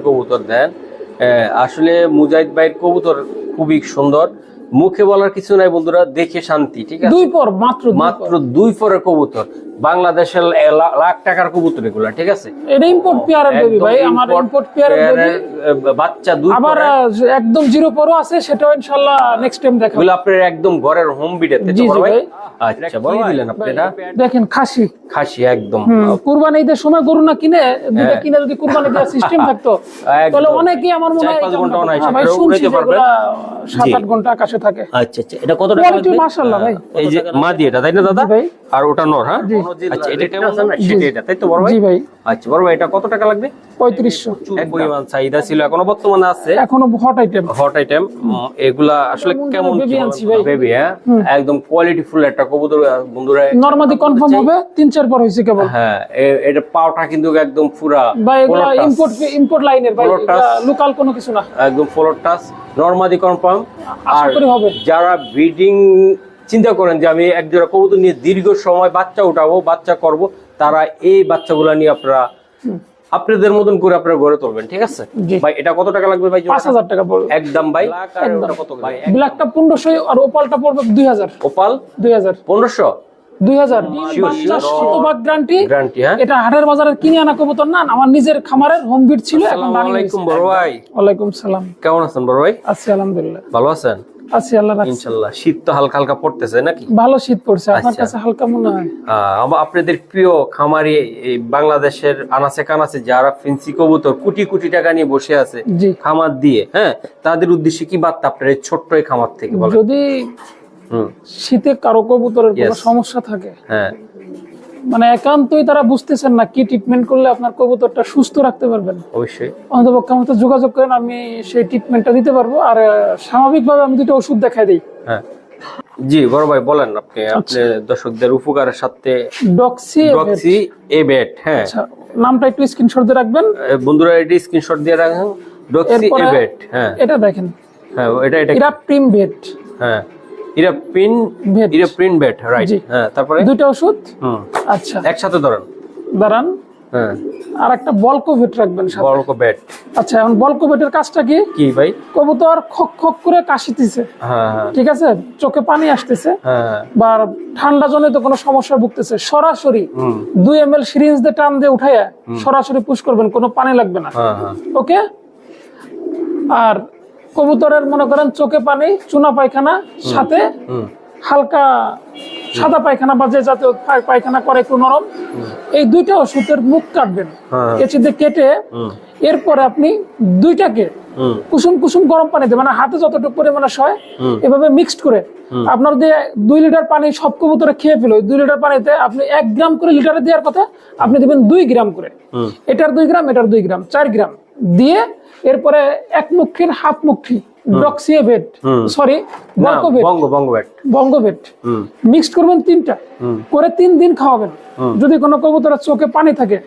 কোয়ালিটির কবুতর দেন। আহ, আসলে মুজাহিদ ভাইয়ের কবুতর খুবই সুন্দর। মুখে বলার কিছু নাই বন্ধুরা দেখে শান্তি ঠিক আছে? দুই পর মাত্র মাত্র দুই পরের কবুতর। বাংলাদেশের লাখ টাকার কবুতর এগুলা ঠিক আছে? এটা ইম্পোর্ট পেয়ারের বেবি ভাই আমার ইম্পোর্ট পেয়ারের বেবি বাচ্চা দুই আবার একদম জিরো পরও আছে সেটাও ইনশাআল্লাহ নেক্সট টাইম দেখাবো। এগুলো আপনার একদম ঘরের হোম জি, ভাই। আচ্ছা ভাই দিলেন আপনি এটা। দেখেন খাসি। খাসি একদম। হুম, কুরবানি ঈদের সময় গরু না কিনে দুটো কিনে যদি কুরবানি দেওয়ার সিস্টেম থাকতো হ্যাঁ। তাহলে অনেকেই আমার মনে হয় পাঁচ এই ঘণ্টা। ভাই শুনছি। যেগুলা ঘণ্টা আকাশে থাকে। আচ্ছা আচ্ছা এটা কত টাকা কোয়ালিটি মাশাআল্লাহ ভাই। এই যে মাদি এটা তাই না দাদা? ভাই। আর ওটা নর হ্যাঁ? আচ্ছা এটা কেমন দাম? সেটা এটা তাই তো বড় ভাই? জি ভাই। আচ্ছা বড় ভাই এটা কত টাকা লাগবে? পঁয়ত্রিশশো। এক পরিমাণ চাহিদা ছিল এখনও বর্তমানে আছে। এখনও হট আইটেম হট আইটেম এগুলা আসলে কেমন baby আনছি ভাই। বেবি হ্যাঁ? একদম কোয়ালিটি ফুল একটা কবুতর বন্ধুরা নর্মাদি কনফার্ম হবে তিন চার পর হয়েছে কেবল। হ্যাঁ এটা পাওটা কিন্তু একদম পুরা ভাই এগুলা ফুল touch। ইম্পোর্ট ইম্পোর্ট লাইনের ভাই লোকাল কোনো কিছু না। একদম ফলোর টাচ নর্মাদি কনফার্ম আর যারা ব্রিডিং চিন্তা করেন যে আমি এক জোড়া কবুতর নিয়ে দীর্ঘ সময় বাচ্চা উঠাবো বাচ্চা করব তারা এই বাচ্চাগুলো নিয়ে আপনারা আপনাদের মতন করে আপনারা গড়ে তুলবেন ঠিক আছে? ভাই এটা কত টাকা লাগবে ভাই পাঁচ জোড়াটা? হাজার টাকা পড়বে। একদম ভাই। ওটা কত ভাই ব্ল্যাকটা পনেরোশো আর ওপালটা পড়বে দুই হাজার। ওপাল? দুই হাজার। পনেরোশো? দুই হাজার। sure. বাচ্চা শতভাগ গ্যারান্টি গ্যারান্টি হ্যাঁ? এটা হাটের বাজারের কিনে আনা কবুতর না আমার নিজের খামারের হোম বিট ছিল এখন আসসালামু রানিং বড় ভাই। ওয়ালাইকুম সালাম। কেমন আছেন বড় ভাই? আছি আলহামদুলিল্লাহ। ভালো আছেন? আছি আল্লাহ রাখছে। ইনশাল্লাহ। শীত তো হালকা হালকা পড়তেছে নাকি? ভালো শীত পড়ছে আপনার আচ্ছা। কাছে হালকা মনে হয়। আপনাদের প্রিয় খামারি বাংলাদেশের আনাচে কানাচে যারা ফেন্সি কবুতর কোটি কোটি টাকা নিয়ে বসে আছে খামার দিয়ে হ্যাঁ তাদের উদ্দেশ্যে কি বার্তা আপনার এই ছোট্ট এই খামার থেকে যদি হুম। শীতে কারও কবুতরের কোনো সমস্যা থাকে হ্যাঁ। মানে একান্তই তারা বুঝতেছেন না কি ট্রিটমেন্ট করলে আপনার কবুতরটা সুস্থ রাখতে পারবেন। অবশ্যই। অন্তপক্ষে আমার সাথে যোগাযোগ করেন আমি সেই ট্রিটমেন্টটা দিতে পারব। আর স্বাভাবিকভাবে আমি দুটো ওষুধ দেখাই দিই। হ্যাঁ। জি বড় ভাই বলেন আপনি আচ্ছা। আপনি দর্শকদের উপকারের সাথে ডক্সি ডক্সি এ বেট হ্যাঁ। আচ্ছা নামটা একটু স্ক্রিনশট দিয়ে রাখবেন। বন্ধুরা এটি স্ক্রিনশট দিয়ে রাখেন। ডক্সি এ বেট হ্যাঁ। এটা দেখেন। হ্যাঁ এটা এটা এরা প্রিম ভেট হ্যাঁ। এটা প্রিন্ট বেট রাইট হ্যাঁ তারপরে? দুইটা ওষুধ? আচ্ছা। একসাথে ধরেন। দাঁড়ান। হ্যাঁ। আর একটা বলকো ভেট রাখবেন সাথে। বড় আচ্ছা এখন বলকো ভেটের কাজটা কি? কি ভাই? কবুতর খক খক করে কাশিতেছে হ্যাঁ হ্যাঁ। ঠিক আছে? চোখে পানি আসতেছে। হ্যাঁ বা ঠান্ডা জনিত কোনো সমস্যা ভুগতেছে। সরাসরি দুই এম এল সিরিঞ্জ দিয়ে টান দিয়ে উঠাইয়া সরাসরি পুশ করবেন কোনো পানি লাগবে না। ওকে আর কবুতরের মনে করেন চোখে পানি চুনা পায়খানা সাথে হালকা সাদা পায়খানা বা যে জাতীয় পায়খানা করে একটু নরম। এই দুইটা ওষুধের মুখ কাটবেন। হ্যাঁ। কেচিতে কেটে এরপরে আপনি দুইটাকে কুসুম কুসুম গরম পানিতে মানে হাতে যতটুকু পরিমাণে সয় এভাবে মিক্সড করে আপনার দিয়ে দুই লিটার পানি সব কবুতরে খেয়ে ফেলো। দুই লিটার পানিতে আপনি এক গ্রাম করে লিটারে দেওয়ার কথা আপনি দেবেন দুই গ্রাম করে। এটার দুই গ্রাম এটার দুই গ্রাম চার গ্রাম। দিয়ে এরপরে এক মুঠির হাফ মুঠি ডক্সিয়েভেট সরি না বঙ্কভেট বঙ্গ বঙ্গ বেট বঙ্গভেট। হুম। মিক্সড করবেন তিনটা। করে তিন দিন খাওয়াবেন। যদি কোনো কবুতরের চোখে পানি থাকে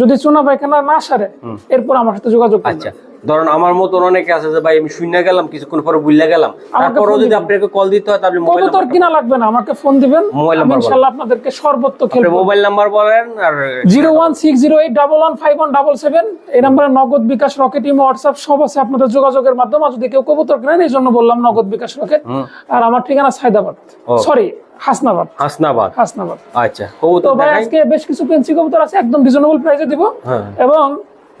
যদি চুনা পায়খানা না সারে এরপর আমার সাথে যোগাযোগ আচ্ছা। ধরুন আমার মতন অনেকে আছে যে ভাই আমি শূন্য গেলাম কিছুক্ষণ পরে বুঝলে গেলাম। আমাকে তারপরেও যদি আপনাকে কল দিতে হয় তাহলে মোবাইল কবুতর কিনা লাগবে না আমাকে ফোন দিবেন। মোবাইল নাম্বার বলেন। ইনশাল্লাহ আপনাদেরকে সর্বোচ্চ খেলব। মোবাইল নাম্বার বলেন আর zero one six zero eight double one five one double seven. এই নাম্বারে নগদ বিকাশ রকেট ইমো হোয়াটসঅ্যাপ সব আছে আপনাদের যোগাযোগের মাধ্যমে। আর যদি কেউ কবুতর কেনেন এই জন্য বললাম নগদ বিকাশ রকেট। আর আমার ঠিকানা সাইদাবাদ সরি হাসনাবাদ। হাসনাবাদ। হাসনাবাদ। আচ্ছা কবুতর ভাই আজকে বেশ কিছু পেন্সি কবুতর আছে একদম রিজনেবল প্রাইসে দিব। হ্যাঁ। এবং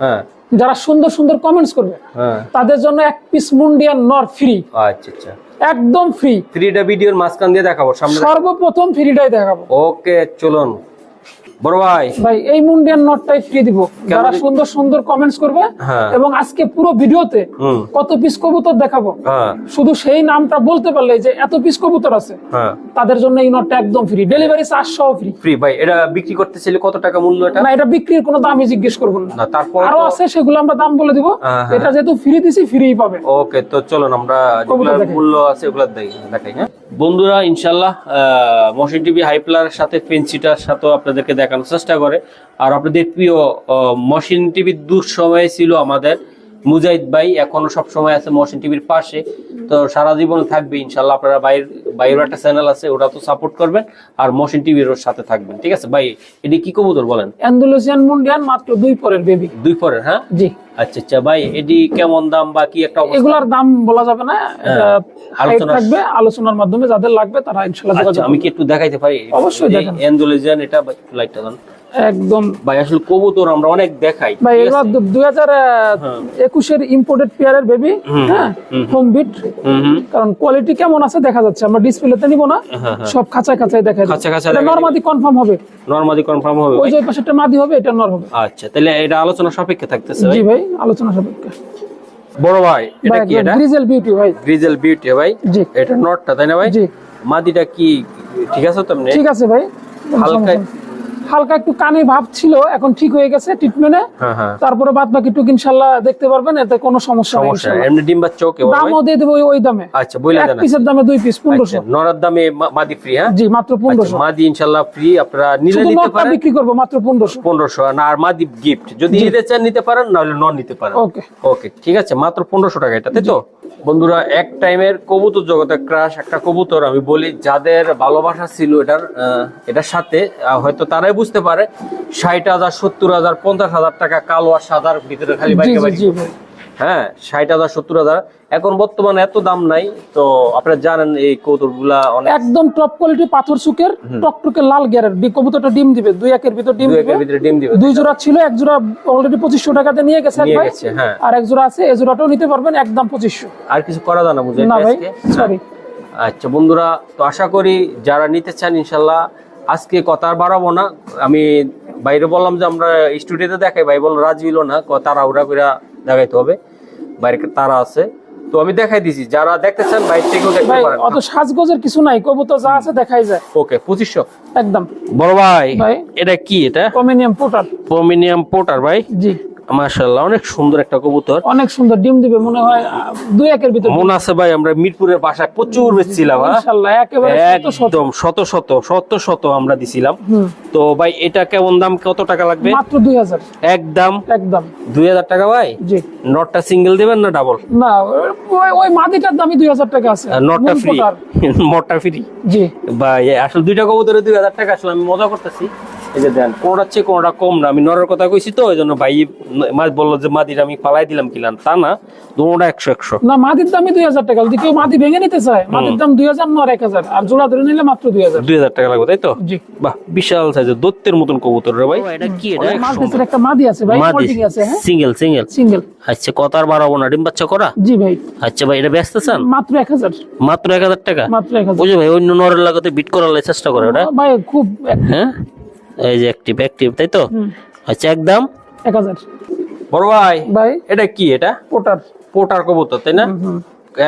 হ্যাঁ। যারা সুন্দর সুন্দর কমেন্টস করবে হ্যাঁ। তাদের জন্য এক পিস মুন্ডিয়ান নর ফ্রি আচ্ছা আচ্ছা। একদম ফ্রি ফ্রিটা ভিডিওর মাঝখান দিয়ে দেখাবো সামনে সর্বপ্রথম ফ্রিটাই দেখাবো। ওকে চলুন। বড় ভাই। ভাই এই মুন্ডিয়ান নটটাই ফ্রি দিব? যারা সুন্দর সুন্দর কমেন্টস করবে। এবং আজকে পুরো ভিডিওতে কত পিস কবুতর দেখাবো? শুধু সেই নামটা বলতে পারলে যে এত পিস কবুতর আছে তাদের জন্য এই নটটা একদম ফ্রি ডেলিভারি চার্জ সহ ফ্রি ফ্রি ভাই এটা বিক্রি করতেছিলে কত টাকা মূল্য এটা? না এটা বিক্রির কোনো দামই জিজ্ঞেস করব না। তারপর আরও আছে সেগুলো আমরা দাম বলে দিব। হ্যাঁ, হ্যাঁ। এটা যেহেতু ফ্রি দিছি ফ্রি পাবে। ওকে তো চলুন আমরা যেগুলোর মূল্য আছে ওগুলো দেখাই হ্যাঁ। বন্ধুরা ইনশাল্লাহ মশিন টিভি হাইপ্লার সাথে ফেন্সিটার সাথেও আপনাদেরকে দেখানোর চেষ্টা করে। আর আপনাদের প্রিয় মশিন টিভি দুঃসময় ছিল আমাদের। মুজাহিদ ভাই এখনও সব সময় আছে মহসিন টিভির পাশে। তো সারা জীবন থাকবে ইনশাল্লাহ আপনারা বাইরের বাইরের একটা চ্যানেল আছে ওটা তো সাপোর্ট করবেন আর মহসিন টিভির সাথে থাকবেন। ঠিক আছে ভাই এটি কি কবুতর বলেন? অ্যান্ডালুসিয়ান মুন্ডিয়ান মাত্র দুই পরের বেবি দুই পরের হ্যাঁ? জি। আচ্ছা আচ্ছা ভাই এটি কেমন দাম বা কি একটা? এগুলার দাম বলা যাবে না এটা আলোচনা- থাকবে আলোচনার মাধ্যমে যাদের লাগবে তারা ইনশাল্লাহ আচ্ছা আমি কি একটু দেখাইতে পারি? অবশ্যই দেখান। এন্ডোলেজিয়ান এটা লাইটটা দেন। একদম। ভাই আসলে কবুতর আমরা অনেক দেখাই ভাই এগুলো? দুই হাজার একুশের ইম্পোর্টেড পেয়ারের বেবি হ্যাঁ? হোম বিট কারণ কোয়ালিটি কেমন আছে দেখা যাচ্ছে আমরা ডিসপ্লেতে নিব না হ্যাঁ, সব খাঁচায় খাঁচায় দেখা যাচ্ছে নর্মাদি কনফার্ম হবে। কনফার্ম হবে ওই? যে মাদি হবে এটা নর হবে। আচ্ছা তাহলে এটা আলোচনা সাপেক্ষে থাকতেছে জি ভাই আলোচনা সাপেক্ষে। বড় ভাই এটা কি এটা? গ্রিজেল বিউটি ভাই। গ্রিজেল বিউটি ভাই। জি। এটা নটটা তাই না ভাই? জি। মাদিটা কি ঠিক আছে তো ঠিক আছে ভাই। হালকা-। হালকা একটু কানে ভাব ছিল এখন ঠিক হয়ে গেছে ট্রিটমেন্টে হ্যাঁ হ্যাঁ। তারপরে বাদ বাকি টুক ইনশাল্লাহ দেখতে পারবেন এতে কোনো সমস্যা নেই সমস্যা এমনি ডিম বাচ্চা ওকে দামও দিয়ে দেবো ওই- দামে। আচ্ছা বইলা এক পিসের দামে দুই পিস পনেরোশো। আচ্ছা, নরার দামে মাদি ফ্রি হ্যাঁ? জি মাত্র আচ্ছা, পনেরোশো। মাদি ইনশাল্লাহ ফ্রি আপনারা নিলে নিতে পারেন। বিক্রি করব মাত্র পনেরোশো। পনেরোশো আর মাদি গিফট যদি নিতে চান নিতে পারেন নাহলে নন নিতে পারেন। ওকে ওকে ঠিক আছে মাত্র পনেরোশো টাকা এটা তাই তো? বন্ধুরা এক টাইমের কবুতর জগতে ক্রাশ একটা কবুতর আমি বলি যাদের ভালোবাসা ছিল এটার এটার সাথে হয়তো তারাই বুঝতে পারে ষাট হাজার সত্তর হাজার পঞ্চাশ হাজার টাকা কালো আর সাদার ভিতরে খালি বাইকে বাইকে হ্যাঁ ষাট হাজার সত্তর হাজার। এখন বর্তমানে এত দাম নাই তো আপনারা জানেন এই কবুতরগুলা অনেক একদম টপ কোয়ালিটি পাথর সুকের টকটকে লাল গিয়ারের কবুতরটা ডিম দিবে দুই একের ভিতর ডিম দিবে। ভিতরে ডিম দিবে। দুই জোড়া ছিল এক জোড়া অলরেডি পঁচিশশো টাকাতে নিয়ে গেছে ভাই। হ্যাঁ। আর এক জোড়া আছে এই জোড়াটাও নিতে পারবেন একদম পঁচিশশো। আর কিছু করা যায় না বুঝে না ভাই সরি আচ্ছা বন্ধুরা তো আশা করি যারা নিতে চান ইনশাল্লাহ আজকে কথা আর বাড়াবো না। আমি বাইরে বললাম যে আমরা স্টুডিওতে দেখাই ভাই বলল রাজি হইল না তারা উড়া দেখাইতে হবে। বাইরে তারা আছে। তো আমি দেখাই দিছি। যারা দেখতে চান বাইরে থেকেও দেখতে পারেন। অত সাজগোজের কিছু নাই। কবুতর যা আছে দেখাই যায়। ওকে পঁচিশশো। একদম। বড় ভাই। এটা কি এটা? পোমিনিয়াম পোটার প্রমিনিয়াম পোটার ভাই। জি। মাশাল্লাহ অনেক সুন্দর একটা কবুতর। অনেক সুন্দর ডিম দিবে মনে হয় দুই একের ভিতর মনে আছে ভাই আমরা মিরপুরের বাসায় প্রচুর বেচছিলাম হ্যাঁ? একেবারে। একদম শত শত শত শত আমরা দিছিলাম। তো ভাই এটা কেমন দাম কত টাকা লাগবে? মাত্র দুই হাজার। একদম? একদম। দুই হাজার টাকা ভাই? জি। নটটা সিঙ্গেল দেবেন না ডাবল? না ওই মাদিটার দামই দুই হাজার টাকা আছে। নটটা ফ্রি। মটটা ফ্রি জি। ভাই আসলে দুইটা কবুতরে দুই হাজার টাকা আসলে আমি মজা করতেছি। এই যে দেন কোনটা চেয়ে কোনটা কম না? আমি নরের কথা কইছি তো এই জন্য ভাই মাছ বলল যে মাদির আমি পালাই দিলাম কিলাম। তা না দুটা একশো একশো। না মাদির দামই দুই হাজার টাকা। যদি কেউ মাদি ভেঙে নিতে চায় মাদির দাম দুই হাজার নয় এক হাজার। আর জোড়া ধরে নিলে মাত্র দুই হাজার। দুই হাজার টাকা লাগবে তাই তো? জি। বাহ বিশাল সাইজের দত্তের মতন কবুতর রে ভাই। এটা কি এটা? মাল্টিসের একটা মাদি আছে ভাই মোল্টিং আছে হ্যাঁ? সিঙ্গেল সিঙ্গেল সিঙ্গেল আচ্ছা কত আর বাড়াবো না? ডিম বাচ্চা করা? জি ভাই। আচ্ছা ভাই এটা ব্যস্ত চান? মাত্র এক হাজার। মাত্র এক হাজার টাকা? মাত্র এক হাজার। বুঝে ভাই অন্য নরের লাগাতে বিট করার চেষ্টা করে ওটা? ভাই খুব হ্যাঁ? এই যে অ্যাক্টিভ অ্যাক্টিভ তাই তো? আচ্ছা একদম? এক হাজার। বড় ভাই ভাই? এটা কি এটা? পোটার। পোটার কবুতর তাই না?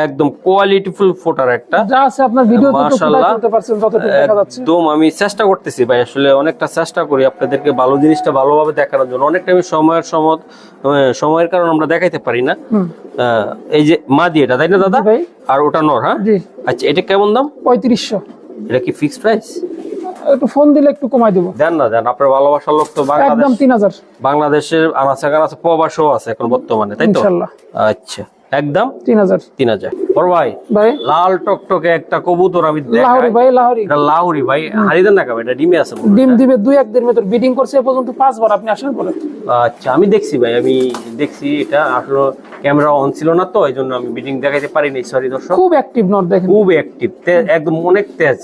একদম কোয়ালিটিফুল ফোটার একটা। যা আছে আপনার ভিডিও তো মাশাআল্লাহ। করতে পারছেন যতটুকু দেখা যাচ্ছে। একদম আমি চেষ্টা করতেছি ভাই আসলে অনেকটা চেষ্টা করি আপনাদেরকে ভালো জিনিসটা ভালোভাবে দেখানোর জন্য। অনেকটা আমি সময়ের সময় সময়ের কারণে আমরা দেখাইতে পারি না। আহ, এই যে মাদি এটা তাই না দাদা? ভাই। আর ওটা নর হ্যাঁ? জি। আচ্ছা এটা কেমন দাম? পঁয়ত্রিশশো। এটা কি ফিক্সড প্রাইস একটু ফোন দিলে একটু কমাই দেবো। দেন না দেন। আপনার ভালোবাসার লোক তো একদম তিন হাজার। বাংলাদেশের আনাচে কানাচে প্রবাসও আছে এখন বর্তমানে তাই তো? আচ্ছা। একদম? তিন হাজার। তিন হাজার। ভাই ভাই? লাল টকটকে একটা কবুতর আমি লাহোরি ভাই লাহোরি। লাউরি ভাই হারিয়ে দেন না কেন? এটা ডিমে আছে ডিম দিবে দুই একদিন ভেতর। বিডিং করছে এ পর্যন্ত পাঁচবার। আপনি আসার পরে। আচ্ছা আমি দেখছি ভাই আমি দেখছি এটা। আসলে ক্যামেরা অন ছিল না তো এই জন্য আমি বিডিং দেখাইতে পারিনি সরি দর্শক। খুব অ্যাক্টিভ নট দেখেন। খুব অ্যাক্টিভ একদম অনেক তেজ।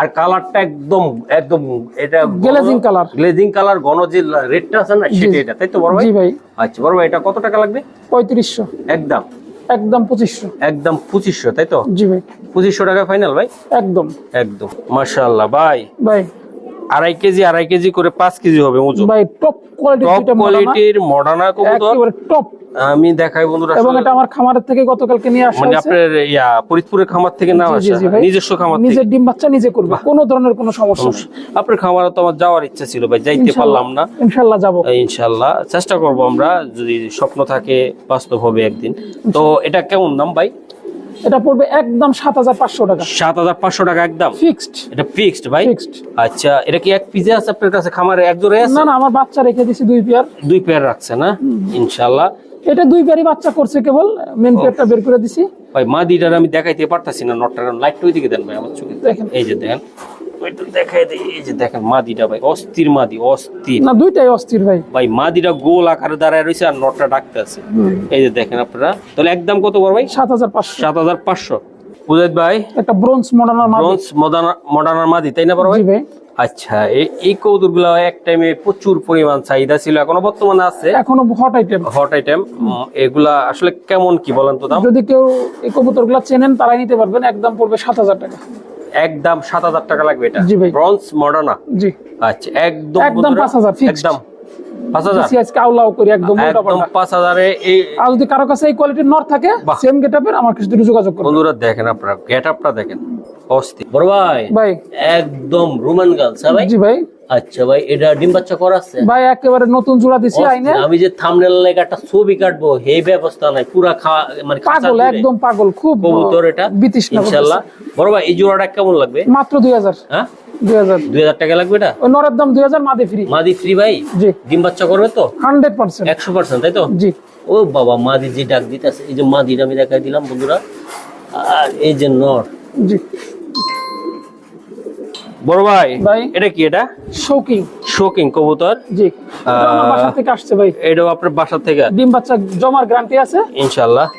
আর কালারটা একদম একদম এটা গ্লেজিং কালার গ্লেজিং কালার ঘন যে রেডটা আছে না সেটা এটা তাই তো বড় ভাই? জি ভাই। আচ্ছা বড় ভাই এটা কত টাকা লাগবে? পঁয়ত্রিশশো। একদম। একদম পঁচিশশো। একদম পঁচিশশো তাই তো? জি ভাই। পঁচিশশো টাকা ফাইনাল ভাই? একদম। একদম মাশাআল্লাহ ভাই। ভাই। আড়াই কেজি আড়াই কেজি করে পাঁচ কেজি হবে ওজন। ভাই টপ কোয়ালিটির মডার্না কবুতর। টপ আমি দেখাই বন্ধুরা এবং এটা আমার খামারের থেকে গতকালকে নিয়ে আসা মানে আপনার ইয়া ফরিদপুরের খামার থেকে না আসা। নিজস্ব খামার থেকে। নিজের ডিম বাচ্চা নিজে করবে। কোনো ধরনের কোনো সমস্যা আপনার খামারে তো আমার যাওয়ার ইচ্ছা ছিল ভাই যাইতে পারলাম না। ইনশাল্লাহ যাব। চেষ্টা করব আমরা যদি স্বপ্ন থাকে বাস্তব হবে একদিন। তো এটা কেমন দাম ভাই? এটা পড়বে একদম সাত হাজার পাঁচশো টাকা। সাত হাজার পাঁচশো টাকা একদম? ফিক্সড। এটা ফিক্সড ভাই? ফিক্সড। আচ্ছা এটা কি এক পিজে আছে আপনার কাছে? খামারে এক জোড়ে আছে? না না আমার বাচ্চা রেখে দিছি দুই পেয়ার দুই পেয়ার রাখছে না? ইনশাল্লাহ এটা দুই পেয়ারই বাচ্চা করছে কেবল। মেন পেয়ারটা বের করে দিছি। ভাই মা দিটার আমি দেখাইতে পারতাছি না নটটার। লাইট ওই দিকে দেন ভাই আমার চোখে। দেখেন। এই যে দেখেন ওইটা দেখাই দিই। এই যে দেখেন মা ভাই অস্থির মাদি অস্থির। না দুইটাই অস্থির ভাই। ভাই মাদিটা গোল আকারে দাঁড়ায় রয়েছে আর নটটা ডাকতে আছে। এই যে দেখেন আপনারা তাহলে একদম কত বড় ভাই? সাত হাজার পাঁচশো। সাত হাজার পাঁচশো। বুঝাইত ভাই? একটা ব্রোঞ্জ মডার্নার ব্রোঞ্জ মডার্নার মাদি তাই না বড় ভাই? আচ্ছা এই এই এক টাইমে প্রচুর পরিমাণ চাহিদা ছিল এখনও বর্তমানে আছে? এখনও হট আইটেম হট আইটেম এগুলা আসলে কেমন কি বলেন তো দাম? যদি কেউ এই কবুতরগুলা চেনেন তারাই নিতে পারবেন একদম পড়বে সাত হাজার টাকা। একদম সাত হাজার টাকা লাগবে এটা। ভাই। Bronze Moderna. জি। আচ্ছা একদম একদম 5,000 fixed। একদম 5000 সিএস কাউলাও করি একদম একদম পাল্টা পাঁচ হাজারে এই আর যদি কারও কাছে এই কোয়ালিটির নর থাকে। সেম গেটআপের আমার কিছু যোগাযোগ করুন বন্ধুরা দেখেন আপনারা গেট আপটা দেখেন অস্থির বড় ভাই ভাই। একদম রোমান গার্লস জি ভাই। আচ্ছা ভাই এটা ডিম বাচ্চা করাচ্ছে ভাই একেবারে নতুন জোড়া দিছি আইনে। আমি যে থামনেল লাগে একটা ছবি কাটবো এই ব্যবস্থা নাই পুরা মানে পাগল একদম পাগল খুব কবুতর এটা বিতৃষ্ণা ইনশাল্লাহ। বড় ভাই এই জোড়াটা কেমন লাগবে? মাত্র দুই হাজার। হ্যাঁ? দুই হাজার। দুই হাজার টাকা লাগবে এটা? নরের দাম দুই হাজার মাদি ফ্রি মাদি ফ্রি ভাই? জি। ডিম বাচ্চা করবে তো? Hundred percent. একশো পার্সেন্ট তাই তো? জি। ও বাবা মাদি যে ডাক দিতেছে এই যে মাদিটা আমি দেখাই দিলাম বন্ধুরা। আর এই যে নর। জি। বড় ভাই। এটা কি এটা? শৌকিং শোকিং কবুতর। জি। আমার বাসা থেকে আসছে ভাই। এটাও আপনার বাসা থেকে? ডিম বাচ্চা জমার গ্যারান্টি আছে।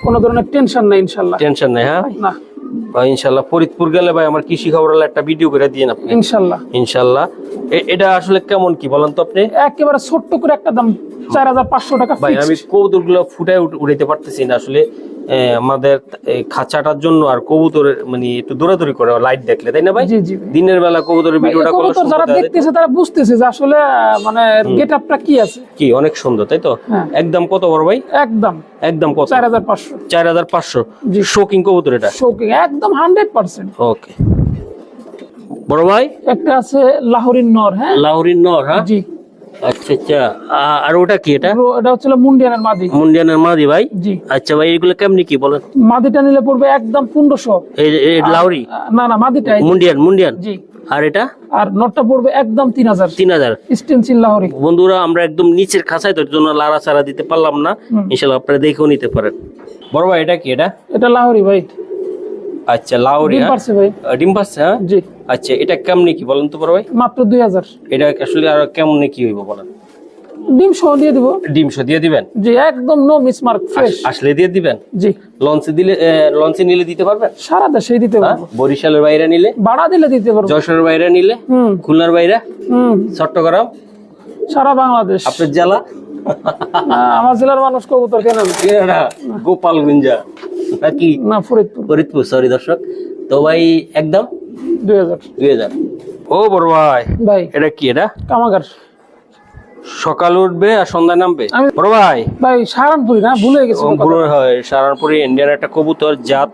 কোনো ধরনের টেনশন নাই ইনশাল্লাহ টেনশন নেই হ্যাঁ? না। ভাই ফরিদপুর গেলে ভাই আমার কৃষি খবর একটা ভিডিও করে দিয়ে আপনি। ইনশাল্লাহ ইনশাল্লাহ এটা আসলে কেমন কি বলেন তো আপনি? একেবারে ছোট্ট করে একটা দাম চার হাজার পাঁচশো টাকা ভাই আমি fixed। কবুতরগুলো ফুটাই উঠ- উঠাইতে পারতেছি না আসলে। আমাদের খাঁচাটার জন্য আর কবুতর মানে একটু দৌড়াদৌড়ি করে লাইট দেখলে তাই না ভাই। দিনের বেলা কবুতরের ভিডিওটা কবুতর যারা। দেখতেছে তারা বুঝতেছে যে আসলে মানে গেট আপটা কি আছে। কি অনেক সুন্দর তাই তো? হ্যাঁ। একদম কত বড় ভাই? একদম। একদম কত? চার হাজার পাঁচশো। চার হাজার পাঁচশো। জি। শোকিং কবুতর এটা? শোকিং একদম হান্ড্রেড পার্সেন্ট। ওকে। বড় ভাই? একটা আছে লাহোরিন নর হ্যাঁ? লাহোরির নর হ্যাঁ? জি। আচ্ছা আচ্ছা। আর ওটা কি এটা? এটা হচ্ছে মুন্ডিয়ানের মাদি। মুন্ডিয়ানের মাদি ভাই? জি। আচ্ছা ভাই এগুলো কেমনি কি বলেন? মাদিটা নিলে পড়বে একদম পনেরোশো। এই এই লাউরি? না না মুন্ডিয়ান মুন্ডিয়ান? জি। আর এটা? আর নটটা পড়বে একদম তিন হাজার। তিন হাজার। স্টেনসিল লাহোরি। বন্ধুরা আমরা একদম নিচের খাঁচায় তো এর জন্য লাড়া চাড়া দিতে পারলাম না। ইনশাল্লাহ আপনারা দেখেও নিতে পারেন। বড় ভাই এটা কি এটা? এটা লাহোরি ভাই। আচ্ছা লাউরি ডিম পাচ্ছে হ্যাঁ? জি। আচ্ছা এটা কেমনি কি বলেন তো বড় ভাই? মাত্র দুই হাজার। এটা আসলে আর কেমনে কি হইব বলেন? ডিম সহ দিয়ে দিব। ডিম শো দিয়ে দিবেন? জি একদম নো মিসমার্ক ফ্রেশ আসলে দিয়ে দিবেন? জি। লঞ্চে দিলে লঞ্চে নিলে দিতে পারবেন? সারা দেশেই দিতে হ্যাঁ? পারব। বরিশালের বাইরে নিলে? ভাড়া দিলে দিতে পারব। যশোরের বাইরে নিলে? খুলনার বাইরে? চট্টগ্রাম? সারা বাংলাদেশ। আপনার জেলা? আমার জেলার মানুষ কবুতর কেন গোপালগঞ্জা। নাকি না ফরিদপুর। ফরিদপুর সরি দর্শক। তো ভাই একদম? দুই হাজার। দুই হাজার। ও বড় ভাই ভাই। এটা কি এটা? কামাগার। সকাল উঠবে আর সন্ধ্যা নামবে? বড় ভাই। ভাই সারানপুরি না? ভুলে গেছি হয় সারানপুরি ইন্ডিয়ান একটা কবুতর জাত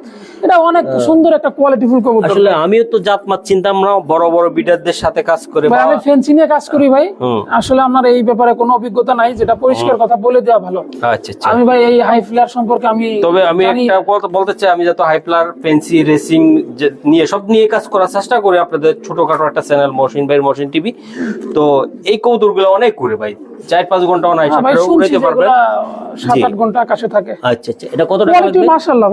এটা অনেক সুন্দর একটা কোয়ালিটিফুল কবুতর। আসলে আমিও তো জাত মাত চিন্তাম না বড় বড় বিডারদের সাথে কাজ করি ভাই আমি ফেন্সি নিয়ে কাজ করি ভাই। আসলে আমার এই ব্যাপারে কোনো অভিজ্ঞতা নাই যেটা পরিষ্কার কথা বলে দেওয়া ভালো। আচ্ছা আচ্ছা। আমি ভাই এই হাই ফ্লেয়ার সম্পর্কে আমি তবে আমি একটা কথা বলতে চাই আমি যত হাইপ্লার পেন্সি রেসিং নিয়ে সব নিয়ে কাজ করার চেষ্টা করি আপনাদের ছোটখাটো একটা চ্যানেল মশিন ভাই মশিন টিভি তো এই কৌতুকগুলো অনেক করে ভাই। চার পাঁচ ঘণ্টা অনায়াসে হ্যাঁ ভাই আপনারা উড়াইতে পারবেন। সাত আট ঘণ্টা আকাশে থাকে। আচ্ছা আচ্ছা এটা কত টাকা লাগবে?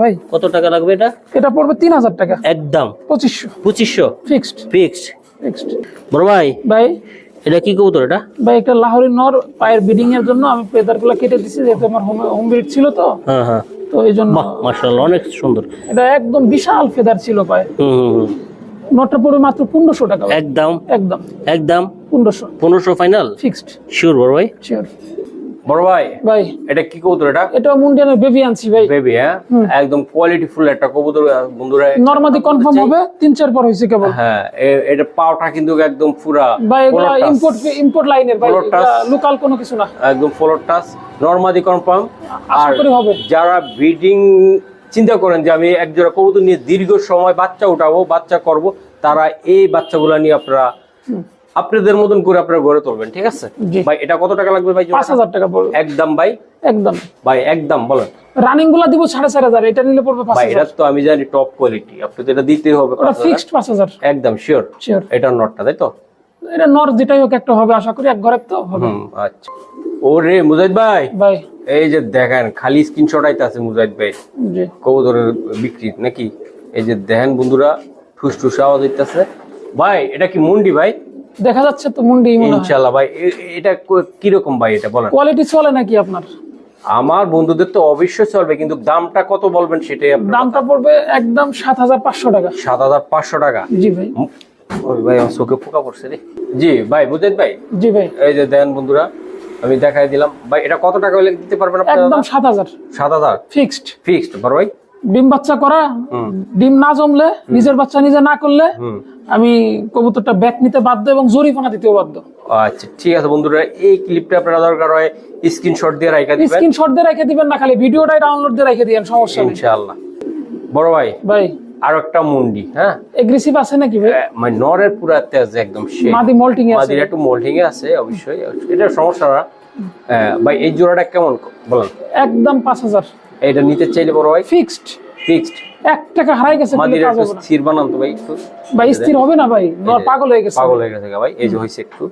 ভাই। কত টাকা লাগবে এটা? এটা পড়বে তিন হাজার টাকা। একদম। পঁচিশশো। পঁচিশশো? ফিক্সড ফিক্সড ফিক্সড বড় ভাই ভাই। এটা কি কবুতর এটা? ভাই একটা লাহোরি নর পায়ের বিডিং এর জন্য আমি পেদারগুলো কেটে দিছি যেহেতু আমার হোম ব্রিড ছিল তো। হ্যাঁ হ্যাঁ। তো এই জন্য মাশাআল্লাহ অনেক সুন্দর। এটা একদম বিশাল ফেদার ছিল পায়ে হুম হুম। নটটা পড়বে মাত্র পনেরোশো টাকা একদম। একদম। একদম। পনেরোশো। পনেরোশো ফাইনাল ফিক্সড শিওর বড় ভাই? শিওর বড় ভাই ভাই। এটা কি কবুতর এটা? এটা মুন্ডিয়ানের বেবি আনছি ভাই। বেবি হ্যাঁ? একদম কোয়ালিটি ফুল একটা কবুতর বন্ধুরা নর্মাদি কনফার্ম হবে তিন চার পর হয়েছে কেবল। হ্যাঁ এটা পাওটা কিন্তু একদম পুরা ভাই এগুলা ইম্পোর্ট ইম্পোর্ট লাইনের ভাই Color touch। লোকাল কোনো কিছু না। একদম ফলোর টাচ নর্মাদি কনফার্ম আর যারা ব্রিডিং চিন্তা করেন যে আমি এক জোড়া কবুতর নিয়ে দীর্ঘ সময় বাচ্চা উঠাবো বাচ্চা করব তারা এই বাচ্চাগুলো নিয়ে আপনারা আপনাদের মতন করে আপনারা গড়ে তুলবেন ঠিক আছে? ভাই এটা কত টাকা লাগবে ভাই পাঁচ হাজার টাকা পড়বে। একদম ভাই? একদম। ভাই একদম বলেন। রানিংগুলা দিব সাড়ে চার হাজার এটা নিলে পড়বে ভাই এটা তো আমি জানি টপ কোয়ালিটি আপনি তো এটা দিতেই হবে। ফিক্সড পাঁচ হাজার। একদম শিওর শিওর এটা নটটা তাই তো? এটা নর যেটাই হোক একটা হবে আশা করি এক তো হবে। আচ্ছা। ওরে মুজাহিদ ভাই ভাই। এই যে দেখেন খালি স্ক্রিনশট আইতাছে মুজাহিদ ভাই। জি। কবুতরের বিক্রি নাকি? এই যে দেখেন বন্ধুরা ঠুস আওয়াজ হইতাছে। ভাই এটা কি মুন্ডি ভাই? দেখা যাচ্ছে তো মুন্ডি ইনশাল্লাহ ভাই এটা কো- কীরকম ভাই এটা বলেন? কোয়ালিটি চলে নাকি আপনার? আমার বন্ধুদের তো অবশ্যই চলবে কিন্তু দামটা কত বলবেন সেটাই দামটা পড়বে একদম সাত হাজার পাঁচশো টাকা। সাত হাজার পাঁচশো টাকা। জি ভাই। ওই ভাই আমার চোখে পোকা পড়ছে রে। জি ভাই বুঝলেন ভাই? জি ভাই। এই যে দেন বন্ধুরা আমি দেখাই দিলাম। ভাই এটা কত টাকা হলে দিতে পারবেন আপনারা? একদম সাত হাজার। সাত হাজার? ফিক্সড ফিক্সড বড় ভাই। ডিম বাচ্চা করা ডিম না জমলে নিজের বাচ্চা নিজে না করলে আমি কবুতরটা ব্যাক নিতে বাধ্য এবং জরিমানা দিতেও বাধ্য। আচ্ছা ঠিক আছে বন্ধুরা এই ক্লিপটা আপনারা দরকার হয় স্ক্রিনশট দিয়ে রাখা দিবেন। স্ক্রিনশট দিয়ে রেখে দিবেন না খালি ভিডিওটাই ডাউনলোড দিয়ে রেখে দিবেন সমস্যা নেই। ইনশাআল্লাহ। বড় ভাই ভাই। আর একটা মুন্ডি হ্যাঁ? এগ্রেসিভ আছে নাকি ভাই? মানে নরের পুরা তেজ একদম সে মাদি মল্টিং আছে। মাদির একটু মোল্ডিং এ আছে অবশ্যই। এটা সমস্যা না। ভাই এই জোড়াটা কেমন? বলেন। একদম পাঁচ হাজার। এটা নিতে চাইলে বড় ভাই ফিক্সড ফিক্সড এক টাকা হারাই গেছে মাদির একটু স্থির বানান তো ভাই একটু। ভাই স্থির হবে না ভাই? নর পাগল হয়ে গেছে। পাগল হয়ে গেছে ভাই। এই যে হয়েছে একটু।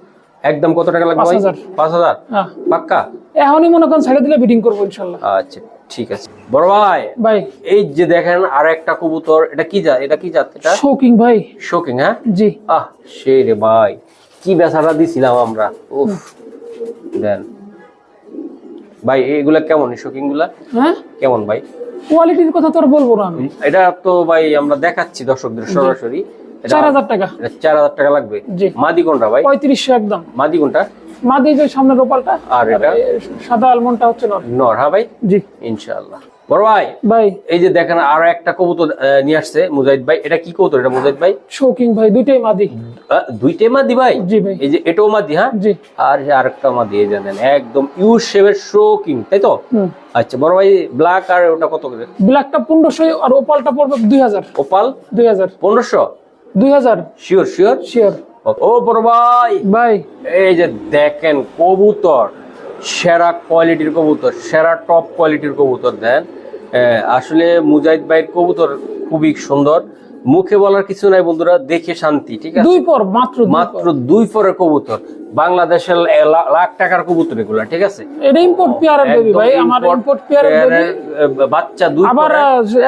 একদম কত টাকা লাগবে ভাই? 5,000 পাঁচ হাজার? হ্যাঁ। পাক্কা? এখনই মনে করেন ছেড়ে দিলে বিডিং করব ইনশাল্লাহ। আচ্ছা। ঠিক আছে। বড় ভাই ভাই। এই যে দেখেন আর একটা কবুতর এটা কি জাত? এটা কি জাত এটা? শৌকিং ভাই। শোকিং হ্যাঁ? জি। আহ সেই রে ভাই কি বেচারা দিছিলাম আমরা। উফ দেন। ভাই এগুলা কেমন শোকিংগুলা হ্যাঁ? কেমন ভাই? কোয়ালিটির কথা তো আর বলব না আমি। এটা তো ভাই আমরা দেখাচ্ছি দর্শকদের সরাসরি। চার হাজার টাকা। চার হাজার টাকা লাগবে। জি। মাদি কোনটা ভাই? পঁয়ত্রিশশো একদম। মাদি কোনটা? মাদি যে সামনে রোপালটা আর এটা? সাদা আলমন্ডটা হচ্ছে নর। নর হ্যাঁ ভাই? জি। ইনশাআল্লাহ। বড় ভাই ভাই। এই যে দেখেন আর একটা কবুতর নিয়ে আসছে মুজাহিদ ভাই। এটা কি কবুতর এটা মুজাহিদ ভাই? শৌকিং ভাই দুইটাই মাদি। দুইটাই মাদি ভাই? জি ভাই। এই যে এটাও মাদি হ্যাঁ? জি। আর এই আরেকটা মাদি এই জানেন একদম ইউ শোকিং তাই তো? আচ্ছা বড় ভাই ব্ল্যাক আর ওটা কত করে? ব্ল্যাকটা পনেরোশো আর ওপালটা পড়বে দুই হাজার। ওপাল? দুই হাজার। পনেরোশো? দুই হাজার। শিওর শিওর শিওর ও বড় ভাই। ভাই। এই যে দেখেন কবুতর সেরা কোয়ালিটির কবুতর সেরা টপ কোয়ালিটির কবুতর দেন। আসলে মুজাহিদ ভাইয়ের কবুতর খুবই সুন্দর। মুখে বলার কিছু নাই বন্ধুরা দেখে শান্তি ঠিক আছে? দুই পর মাত্র দুই মাত্র দুই পরের কবুতর। বাংলাদেশের লাখ টাকার কবুতর এগুলা ঠিক আছে? এটা ইম্পোর্ট পেয়ারের বেবি ভাই আমার ইম্পোর্ট পেয়ারের বেবি বাচ্চা দুই আবার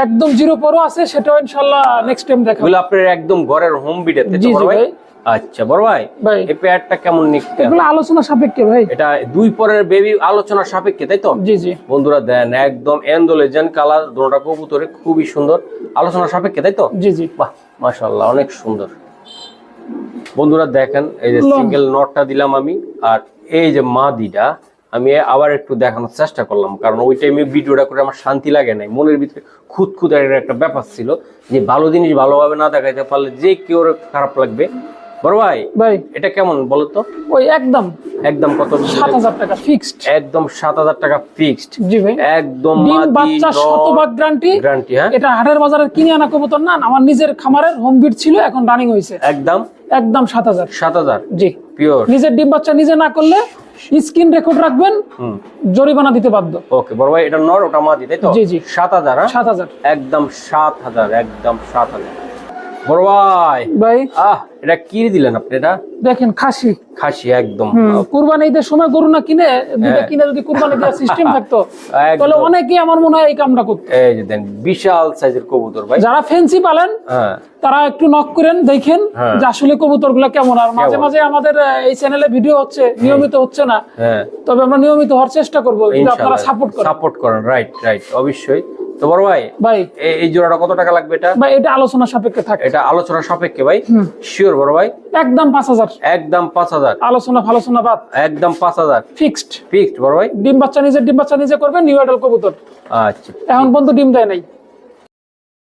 একদম জিরো পরও আছে সেটাও ইনশাল্লাহ নেক্সট টাইম দেখাবো এগুলো আপনার একদম ঘরের হোম ভাই। ভাই। আচ্ছা বড় ভাই এই পেয়ারটা কেমন নিচ্ছে? এগুলো আলোচনা সাপেক্ষে ভাই। এটা দুই পরের বেবি আলোচনা সাপেক্ষে তাই তো? জি জি। বন্ধুরা দেন একদম এন্ডোলেজেন কালার দুটোটা কবুতরে খুবই সুন্দর। আলোচনা সাপেক্ষে তাই তো? জি জি। বাহ মাশাআল্লাহ অনেক সুন্দর। বন্ধুরা দেখেন এই যে সিঙ্গেল নটটা দিলাম আমি আর এই যে মাদিটা আমি আবার একটু দেখানোর চেষ্টা করলাম কারণ ওই টাইমে ভিডিওটা করে আমার শান্তি লাগে নাই। মনের ভিতরে খুদ খুদ একটা ব্যাপার ছিল যে ভালো জিনিস ভালোভাবে না দেখাইতে পারলে যে কেউ খারাপ লাগবে বড় ভাই ভাই। এটা কেমন বলো তো? ওই একদম। একদম কত সাত হাজার টাকা ফিক্সড একদম সাত হাজার টাকা ফিক্সড জি ভাই। একদম ডিম বাচ্চা শতভাগ গ্যারান্টি গ্যারান্টি হ্যাঁ? এটা হাটের বাজারে কিনে আনা কবুতর না আমার নিজের খামারের হোম বিট ছিল এখন রানিং হয়েছে। একদম? একদম সাত হাজার। সাত হাজার? জি। পিওর নিজের ডিম বাচ্চা নিজে না করলে স্ক্রিন রেকর্ড রাখবেন হুম। জরিমানা দিতে বাধ্য। ওকে বড় ভাই এটা নর ওটা মাদি তাই তো? জি, জি। সাত হাজার হ্যাঁ? সাত হাজার। একদম সাত হাজার একদম সাত হাজার। বড় ভাই। ভাই। আহ এটা কি দিলেন আপনি এটা? দেখেন খাসি। খাসি একদম। হুম, কুরবানি ঈদের সময় গরু না কিনে দুটো হ্যাঁ। কিনে যদি কুরবানি দেওয়ার সিস্টেম থাকতো তাহলে অনেকেই আমার মনে হয় এই কামটা করতো। এই যে দেন বিশাল সাইজের কবুতর ভাই। যারা ফেন্সি পালেন হ্যাঁ। তারা একটু নক করেন দেখেন হ্যাঁ। যে আসলে কবুতরগুলা কেমন। আর মাঝে মাঝে আমাদের এই চ্যানেলে ভিডিও হচ্ছে নিয়মিত হচ্ছে না। তবে আমরা নিয়মিত হওয়ার চেষ্টা করব আপনারা সাপোর্ট করেন। সাপোর্ট করেন রাইট রাইট অবশ্যই। তো বড় ভাই ভাই এই জোড়াটা কত টাকা লাগবে এটা? ভাই এটা আলোচনা সাপেক্ষে থাকে। এটা আলোচনা সাপেক্ষে ভাই? শিওর বড় ভাই। একদম পাঁচ হাজার। একদম পাঁচ হাজার। আলোচনা ফালোচনা বাদ। একদম পাঁচ হাজার। ফিক্সড ফিক্সড বড় ভাই। ডিম বাচ্চা নিজের ডিম বাচ্চা নিজে করবেন নিউ অ্যাডাল কবুতর। আচ্ছা। এখন পর্যন্ত ডিম দেয় নাই।